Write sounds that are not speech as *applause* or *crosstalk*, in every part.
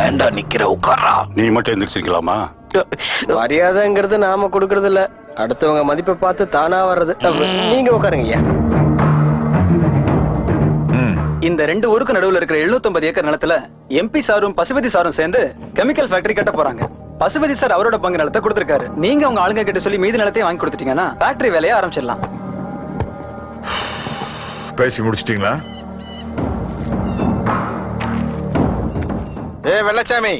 ஏண்டா நிக்கிற உட்காரா நீ மட்டும் எந்திரிச்சிக்கலாமா மரியாதைங்கிறது நாம கொடுக்கறது இல்ல அடுத்தவங்க மதிப்பை பார்த்து தானா வர்றது. நீங்க உட்காருங்க இந்த ரெண்டு ஊருக்கு நடுவுல இருக்கிற 750 ஏக்கர் நிலத்துல எம்பி சாரும் பசுபதி சாரும் சேர்ந்து கெமிக்கல் ஃபேக்டரி கட்ட போறாங்க. பசுபதி சார் அவரோட பங்கு நிலத்தை கொடுத்திருக்காரு. நீங்க உங்க ஆளுங்க கிட்ட சொல்லி மீதி நிலத்தையும் வாங்கி கொடுத்துட்டீங்கன்னா ஃபேக்டரி வேலையை ஆரம்பிச்சிடலாம். பேசி முடிச்சிட்டீங்களா? ஏ வெள்ளச்சாமி.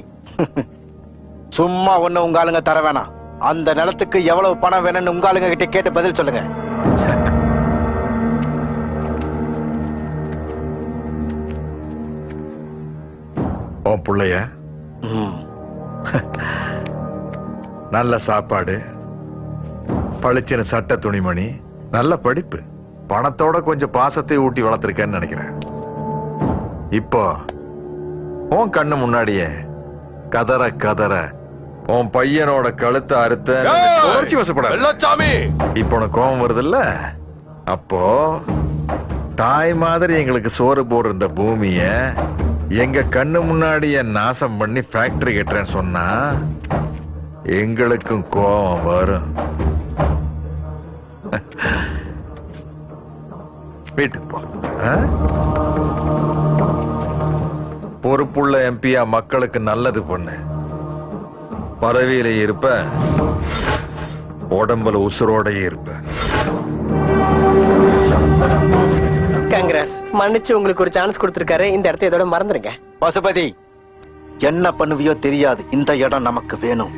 சும்மா ஒண்ணு உங்க ஆளுங்க தர வேணாம். அந்த நிலத்துக்கு எவ்வளவு பணம் வேணும்னு உங்க ஆளுங்க கிட்ட கேட்டு பதில் சொல்லுங்க. உன் புள்ளைய. நல்ல சாப்பாடு பளிச்சின சட்ட துணிமணி நல்ல படிப்பு. பணத்தோட கொஞ்சம் பாசத்தை ஊட்டி வளர்த்திருக்கேன்னு நினைக்கிறேன். இப்போ உன் கண்ணு முன்னாடியே. கதற கதற. உன் பையனோட கழுத்தை அறுத்த உணர்ச்சி வசப்பட வெள்ளச்சாமி! இப்போ உனக்கு கோபம் வருதுல்ல? அப்போ தாய் மாதிரி எங்களுக்கு சோறு போடுற இந்த பூமிய எங்க கண்ணு முன்னாடியே நாசம் பண்ணி ஃபேக்டரி கட்டுறேன்னு சொன்னா எங்களுக்கும் கோபம் வரும். *laughs* வீட்டுக்கு போ? பொறுப்புள்ள எம்பியா மக்களுக்கு நல்லது பண்ணு. பதவியில இருப்ப உடம்புல உசுரோடயே இருப்ப. கங்க்ராஸ் மன்னிச்சு உங்களுக்கு ஒரு சான்ஸ் கொடுத்திருக்காரு. இந்த இடத்த இதோட மறந்துருங்க. பசுபதி என்ன பண்ணுவியோ தெரியாது. இந்த இடம் நமக்கு வேணும்.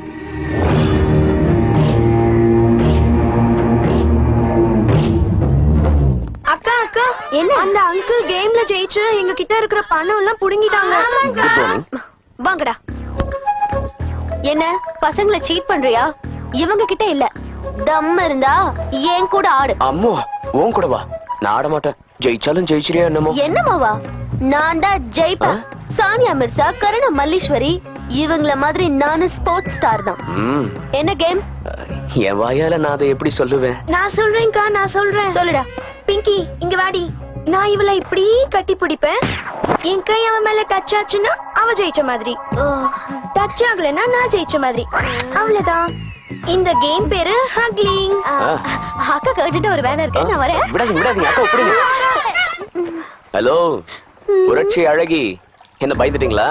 அக்கா என்ன? அந்த அங்கிள் கேம்ல ஜெயிச்சு எங்க கிட்ட இருக்கிற பணம் எல்லாம் புடுங்கிட்டாங்க வாங்கடா. என்ன பசங்களை சீட் பண்றியா? இவங்க கிட்ட இல்ல. தம் இருந்தா ஏன் கூட ஆடு. அம்மோ உன் கூட வா. நான் ஆட மாட்டேன். ஜெயிச்சாலும் ஜெயிச்சிரியா என்னமோ? என்னமாவா நான் தான் ஜெயிப்பேன் சானியா மிர்சா கருண மல்லீஸ்வரி இவங்கள மாதிரி நானும் ஸ்போர்ட்ஸ் ஸ்டார் தான். என்ன கேம் என் வாயால நான் அதை எப்படி சொல்லுவேன்? நான் சொல்றேன்க்கா நான் சொல்றேன். சொல்லுடா. பிங்கி இங்க வாடி. நான் இவளை இப்படி கட்டி பிடிப்பேன்? என் கை அவன் மேல டச் ஆச்சுன்னா அவ ஜெயிச்ச மாதிரி. டச் ஆகலைன்னா நான் ஜெயிச்ச மாதிரி. அவ்வளவுதான். இந்த கேம் பேரு ஹக்லிங் அக்கா கர்ஜென்ட் ஒரு வேலை இருக்கு. நான் வரேன். விடாதீங்க விடாதீங்க. அக்கா விடுங்க ஹலோ. புரட்சி அழகி. என்ன பயந்துட்டீங்களா?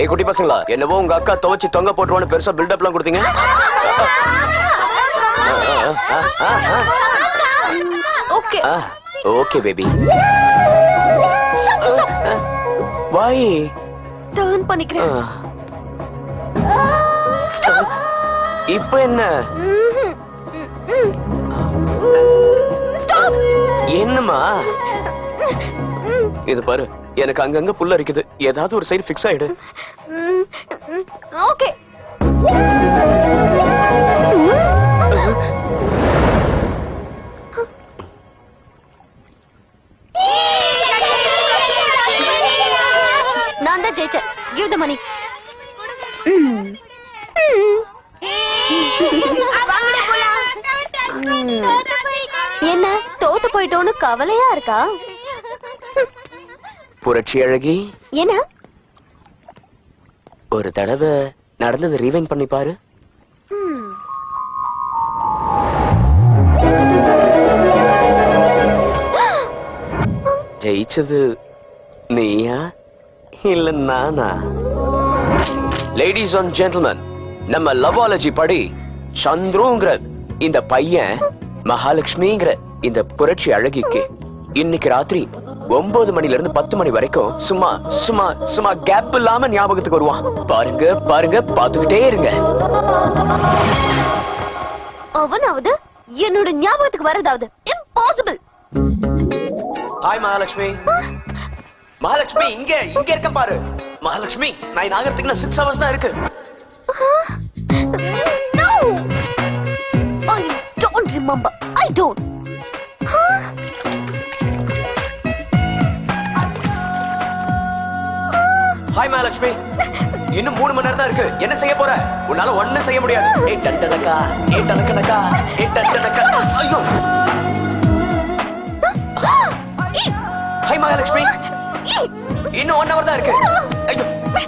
ஏய் குட்டி பசங்களா என்னவோ உங்க அக்கா துவச்சு தொங்க போட்டுருவான்னு பெருசா பில்டப் எல்லாம் கொடுத்தீங்க? ஓகே. Okay baby. வாய். டர்ன் பண்ணிக்கிறேன். இப்ப என்ன? என்னம்மா? இது பாரு எனக்கு அங்கங்க புல்ல இருக்குது ஏதாவது ஒரு சைடு ஃபிக்ஸ் ஆயிடு. ஓகே. கிவ் த மணி என்ன தோத்து போயிட்டோன்னு கவலையா இருக்கா? புரட்சி அழகி. என்ன? ஒரு தடவை நடந்ததை ரீவைண்ட் பண்ணி பாரு. ஜெயிச்சது நீயா? இல்ல நானா லேடிஸ் அண்ட் ஜென்டில்மேன் நம்ம லவாலஜி படி சந்துருங்கிற இந்த பையன் மகாலட்சுமிங்கிற இந்த புரட்சி அழகிக்கு இன்னைக்கு ராத்திரி ஒன்பது மணில இருந்து பத்து மணி வரைக்கும் சும்மா சும்மா சும்மா கேப் இல்லாம ஞாபகத்துக்கு வருவான் பாருங்க பாருங்க பாத்துக்கிட்டே இருங்க அவனாவது என்னோட ஞாபகத்துக்கு வரதாவது இம்பாசிபிள் ஹாய் மகாலட்சுமி மகாலட்சுமி இங்க இங்க இருக்க பாரு. மகாலட்சுமி நான் ஆகிறதுக்கு சிக்ஸ் ஹவர்ஸ் தான் இருக்கு. I don't remember I don't hi Mahalakshmi. இன்னும் மூணு மணி நேரம் தான் இருக்கு. என்ன செய்ய போற? உன்னால ஒண்ணும் செய்ய முடியாது. ஏய் டண்டனக்கா. ஏய் டனக்கனக்கா ஏய் டண்டனக்கா. ஐயோ! ஹாய் மகாலட்சுமி. இன்னும் ஒன் ஹவர் தான் இருக்கு.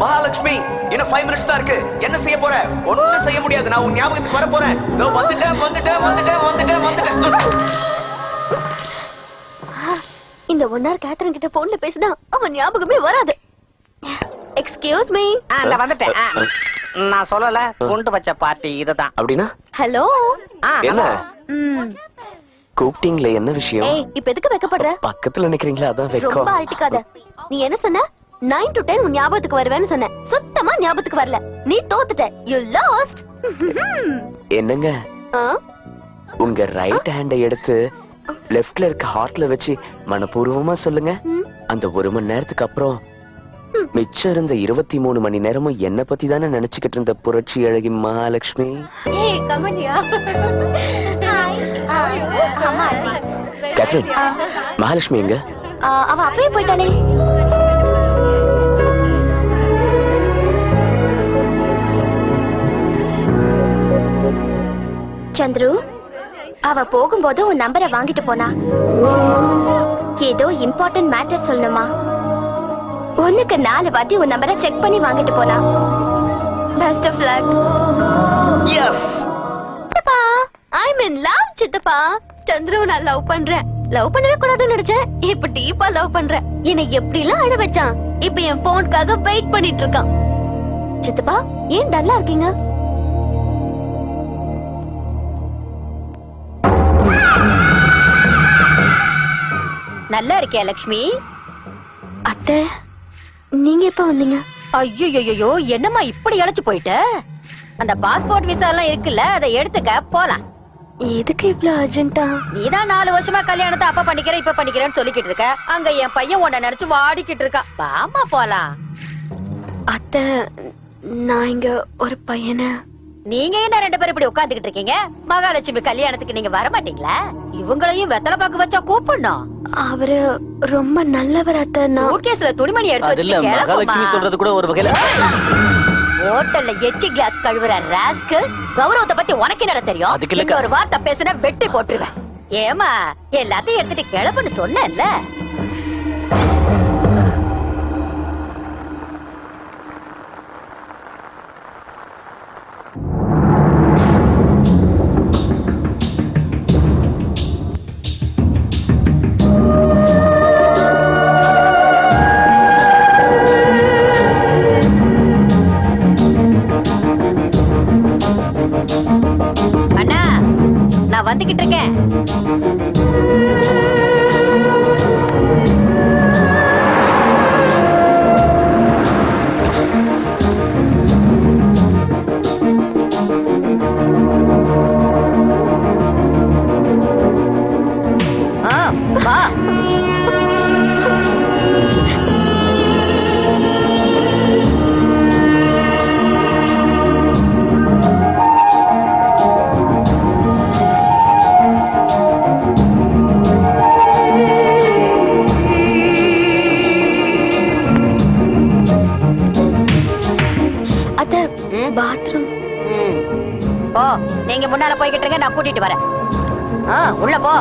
மகாலட்சுமி இன்னும் ஃபைவ் மினிட்ஸ் தான் இருக்கு. என்ன செய்ய போற? ஒண்ணும் செய்ய முடியாது. நான் உன் ஞாபகத்துக்கு வர போறேன். வந்துட்டேன் வந்துட்டேன் வந்துட்டேன் வந்துட்டேன் வந்துட்டேன் இந்த ஒன் ஹவர் கேத்ரின் கிட்ட போன்ல பேசினா அவன் ஞாபகமே வராது. எக்ஸ்கியூஸ் மீ ஆ, இந்த வந்துட்டேன். ஆ. நான் சொல்லல. குண்டு வச்ச பார்ட்டி இதுதான். அப்படின்னா? ஹலோ. என்ன கூப்பிட்டீங்களே என்ன விஷயம்? ஏய் இப்ப எதுக்கு வைக்கப்படுற? பக்கத்துல நிக்கிறீங்களா? அதான் ரொம்ப வெக்கம் அழட்டிக்காத. நீ என்ன சொன்ன? நைன் டு டென் உன் ஞாபகத்துக்கு வருவேன்னு சொன்ன. சுத்தமா ஞாபகத்துக்கு வரல. நீ தோத்துட்ட. யூ லாஸ்ட் *laughs* என்னங்க? உங்க ரைட் ஹேண்டை எடுத்து லெஃப்ட்ல இருக்க ஹார்ட்ல வச்சு மனப்பூர்வமா சொல்லுங்க. அந்த ஒரு மணி நேரத்துக்கு அப்புறம் மிச்சம் இருந்த இருபத்தி மூணு மணி நேரமும் என்ன பத்தி தானே நினைச்சுக்கிட்டு இருந்த புரட்சி அழகி மகாலட்சுமி? கேத்ரின் மகாலட்சுமி எங்க? அவ அப்பவே போயிட்டாளே. சந்துரு அவ போகும்போது உன் நம்பரை வாங்கிட்டு போனா. ஏதோ இம்பார்ட்டன்ட் மேட்டர் சொல்லணுமா? ஒண்ணுக்கு நாலு வாட்டி உன் நம்பரை செக் பண்ணி வாங்கிட்டு போனா. பெஸ்ட் ஆஃப் லக் எஸ் சித்தப்பா ஐ இன் லவ் சித்தப்பா. சந்திரவை நான் லவ் பண்றேன். லவ் பண்ணவே கூடாதுன்னு நினைச்சேன். இப்ப டீப்பா லவ் பண்றேன். என்னை எப்படி எல்லாம் அழ வச்சான். இப்ப என் போனுக்காக வெயிட் பண்ணிட்டு இருக்கான். சித்தப்பா ஏன் டல்லா இருக்கீங்க? நல்லா இருக்கியா லக்ஷ்மி? அத்தை நீங்க எப்ப வந்தீங்க? ஐயோ என்னம்மா இப்படி இழைச்சு போயிட்ட? அந்த பாஸ்போர்ட் விசா எல்லாம் இருக்குல்ல அதை எடுத்துக்க போலாம். எதுக்கு இவ்ளோ அர்ஜென்ட்டா நீதான் நாலு வருஷமா கல்யாணத்தை அப்ப பண்ணிக்கிறேன் இப்ப பண்ணிக்கிறேன்னு சொல்லிக்கிட்டு இருக்க. அங்க என் பையன் உன்னை நினைச்சு வாடிக்கிட்டு இருக்கான். வாமா போலாம். அத்தை நான் இங்க ஒரு பையனை நீங்க என்ன ரெண்டு பேரும் இப்படி உட்கார்ந்துகிட்டு இருக்கீங்க? மகாலட்சுமி கல்யாணத்துக்கு நீங்க வர மாட்டீங்களா இவங்களையும் வெத்தலை பாக்கு வச்சா கூப்பிடணும். அவரு ரொம்ப நல்லவர் அத்தை. நான் சூட்கேஸ்ல துணிமணி எடுத்து அது இல்ல வச்சுட்டு மகாலட்சுமி கிளம்புமா. சொல்றது கூட ஒரு வகையில ஹோட்டல்ல எச்சி கிளாஸ் கழுவுற ராஸ்க்கு கௌரவத்தை பத்தி உனக்கு என்ன தெரியும்? அதுக்கு இல்லக்கா. இன்னொரு வார்த்தை பேசினா வெட்டி போட்டுருவேன். ஏமா எல்லாத்தையும் எடுத்துட்டு கிளம்புன்னு சொன்னேன்ல. நான் இருக்கேன். நீங்க முன்னால போய்கிட்டு இருங்க நான் கூட்டிட்டு வரேன். ஆ உள்ள போ.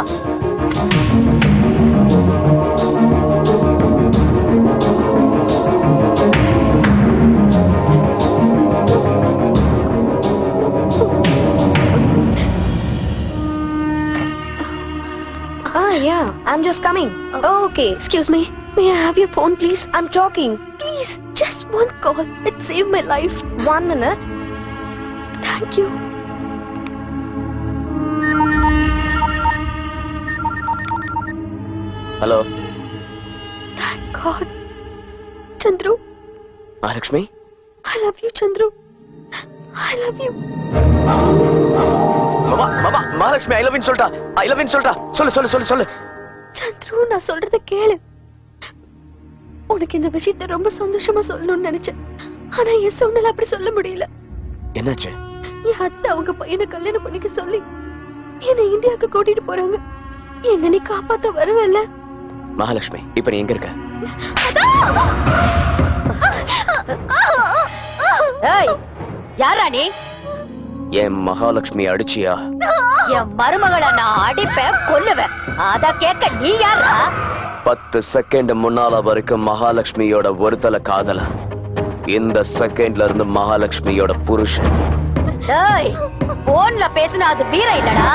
yeah, I'm just coming. Okay, excuse me may I have your phone please I'm talking. Please just one call it save my life One minute. Thank you thank God Chandru Mahalakshmi I love you Chandru I love you மாமா மாமா Mahalakshmi I love சொல்லிட்டா. I love சொல்லிட்டா. சொல்லு சொல்லு சொல்லு சொல்லு. சந்துரு நான் சொல்றத கேளு. உனக்கு இந்த விஷயத்தை ரொம்ப சந்தோஷமா சொல்லணும்னு நினைச்சேன். ஆனா என் சூழ்நிலை அப்படி சொல்ல முடியல. என்னாச்சு? என் அத்தை அவங்க பையனை கல்யாணம் பண்ணிக்க சொல்லி என்னை இந்தியாவுக்கு கூட்டிட்டு போறாங்க. என்ன நீ காப்பாத்த வருவல்ல மகாலட்சுமி இப்ப நீ எங்க இருக்க? ஏய் யாரா நீ? என் மகாலட்சுமி அடிச்சியா? என் மருமகளை நான் அடிப்பேன் கொல்லுவேன் அத கேட்க நீ யாரா? பத்து செகண்ட் முன்னால வரைக்கும் மகாலட்சுமியோட ஒருத்தல காதல இந்த செகண்ட்ல இருந்து மகாலட்சுமியோட புருஷன். டேய் போன்ல பேசினா அது வீர இல்லடா.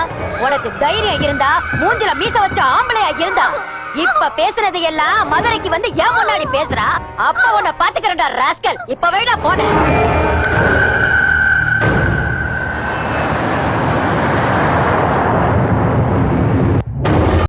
உனக்கு தைரியம் இருந்தா மூஞ்சில மீச வச்ச ஆம்பளையா இருந்தா. இப்ப பேசுனது எல்லாம் மதுரைக்கு வந்து ஏன் முன்னாடி பேசுறா. அப்ப உன்னை பாத்துக்கிறேன்டா ராஸ்கல். இப்ப வைடா போன